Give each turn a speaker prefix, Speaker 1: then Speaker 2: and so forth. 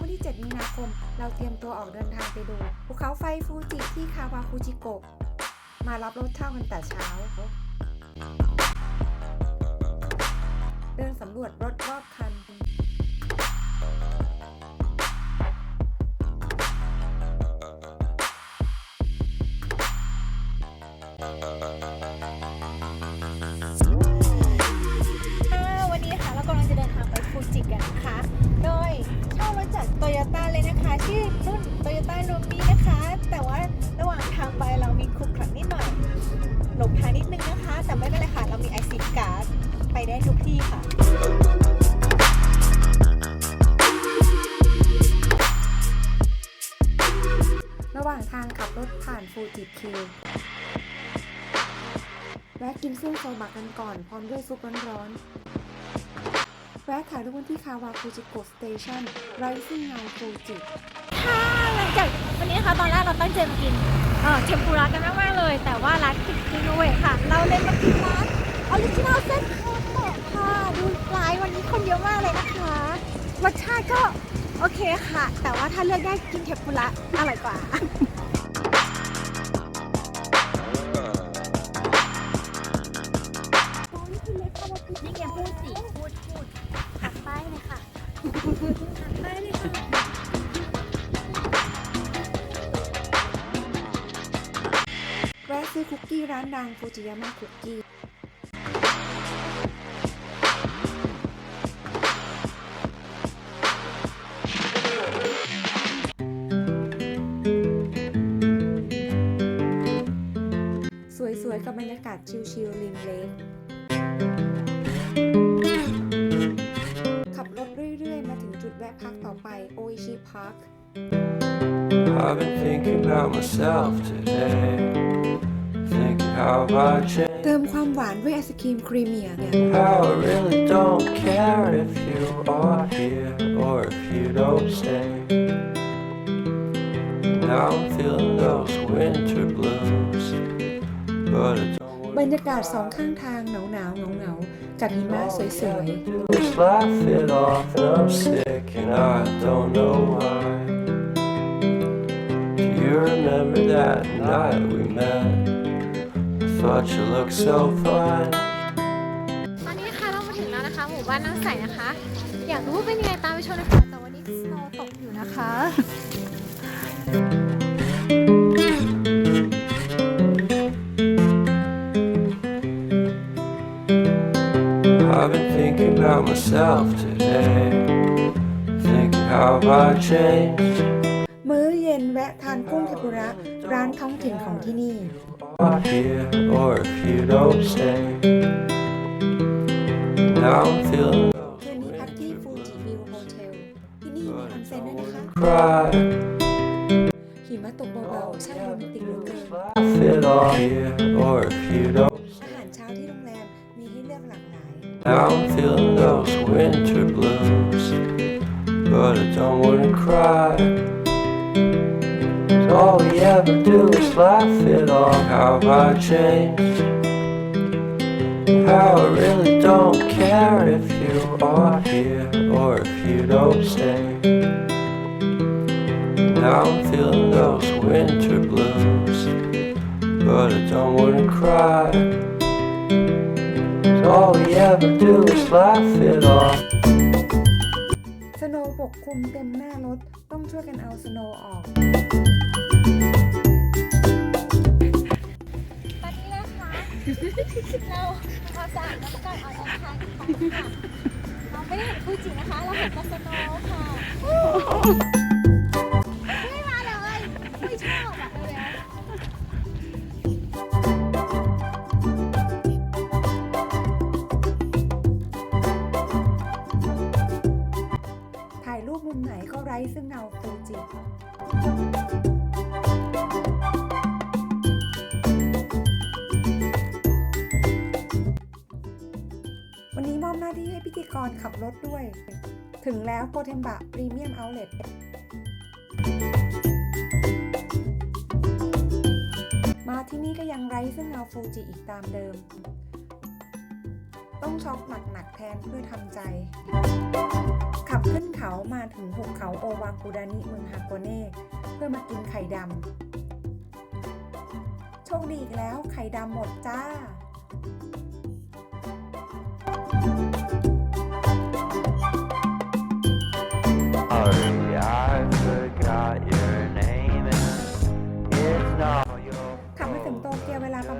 Speaker 1: วันที่ 7 มีนาคม เราเตรียมตัวออกเดินทางไปดูภูเขาไฟฟูจิที่คาวาคุจิโกะมารับรถเช่ากันแต่เช้า เดินสำรวจรถรอบคัน
Speaker 2: วันนี้นะคะเรากำลังจะเดินทางไปฟูจิกันนะคะ จากโตโยต้าเลยนะคะ ชื่อรุ่นโตโยต้าลูมีนะคะ แต่ว่าระหว่างทางไปเรามีคลุกคลักนิดหน่อยหลงทางนิดนึงนะคะ แต่ไม่เป็นไรค่ะ เรามีไอซิการ์ดไปได้ทุกที่ค่ะ
Speaker 1: ระหว่างทางขับรถผ่านฟูจิคิวแวะกินเส้นโซบะกันก่อน พร้อมด้วยซุปร้อนๆ แวะถ่ายรูปกันที่คาวาคุจิโกะสเตชันไรซิ่งเงาฟูจิ
Speaker 2: ค่ะหลังจากวันนี้นะคะตอนแรกเราตั้งใจมากินเอ่อเทมปุระกันมากๆเลย แต่ว่าร้านปิดรีโนเวทค่ะ เราเลยมากินร้านออริจินอลเส้นโคโตะค่ะ ดูร้ายวันนี้คนเยอะมากเลยนะคะรสชาติก็โอเคค่ะ แต่ว่าถ้าเลือกได้กินเทมปุระอร่อยกว่านี่แกพูดสิ
Speaker 1: ซื้อคุกกี้ร้านดังฟูจิยามะคุกกี้สวยๆ กับบรรยากาศชิลๆริมเลคขับรถเรื่อยๆ มาถึงจุดแวะพักต่อไปโออิชิพาร์ค
Speaker 3: I've been thinking about myself today. Thinking how I changed.
Speaker 1: เติมความหวานด้วยไอศครีมครีมเมีย
Speaker 3: How I really don't care if you are here or if you don't stay. Now I'm feeling those winter blues. But I don't
Speaker 1: บร
Speaker 3: wanna
Speaker 1: รยากาศสองข้างทางหนาวหนาวเงาเงาๆกับหิมะสวย
Speaker 3: just laugh it off and I'm sick and I don't know why. Do you remember that night we met? I thought you looked so fine.
Speaker 2: ตอนนี้นะคะเรามาถึงแล้วนะคะ หมู่บ้านน้ำใสนะคะ อยากรู้ว่าเป็นยังไงตามไปชมเลยค่ะแต่วันนี้สโนว์ตกอยู่นะคะ
Speaker 3: I've been thinking about myself today. Thinking how I changed.
Speaker 1: ๆมื้อเย็นแวะทานกุ้งเทมปุระร้านท้องถิ่นของที่นี่
Speaker 3: Are here or if you don't stay. Now I'm feeling
Speaker 1: คืนนี้พักที่ฟูจิวิวโฮเทลที่นี่มีออนเซ็นด้วยนะคะ
Speaker 3: cry.
Speaker 1: หิมะตกเบาๆช่างโรแมนติกเหลือเกิน
Speaker 3: Laugh it off here or if you don't.
Speaker 1: อาหารเช้าที่โรงแรมมีให้เลือกหลากหลาย
Speaker 3: Now I'm feeling those winter blues. But I don't wanna cry. 'Cause all we ever do is laugh it off. How I changed. How I really don't care if you are here or if you don't stay. Now I'm feeling those winter blues. But I don't wanna cry. Cause all we ever do is laugh it off.
Speaker 1: โนว์ปกคลุมเต็มหน้ารถ ต้องช่วยกันเอาสโนว์ออก
Speaker 2: ตอนนี้นะคะ เราเอาจะน้ำกันออกเดินทางของค่ะเราไม่ได้เห็นฟูจินะคะ เราเห็นแต่สโนว์ค่ะ มุมไห
Speaker 1: นก็ไร้ซึ่งเงาฟูจิวันนี้มอบหน้าที่ให้พิธีกรขับรถด้วย ถึงแล้วโกเทมบะพรีเมียมเอาท์เล t มาที่นี่ก็ยังไร้ซึ่งเงาฟูจิอีกตามเดิม ต้องช็อกหนักๆแทนเพื่อทำใจ ขับขึ้น ถึงหุบเขาโอวากุดานิเมืองฮาโกเน่เพื่อมากินไข่ดำโชคดีอีกแล้วไข่ดำหมดจ้า
Speaker 4: Sorry, I forgot your name and it's not your
Speaker 1: ขับมาถึงโตเกียวเวลาประมาณ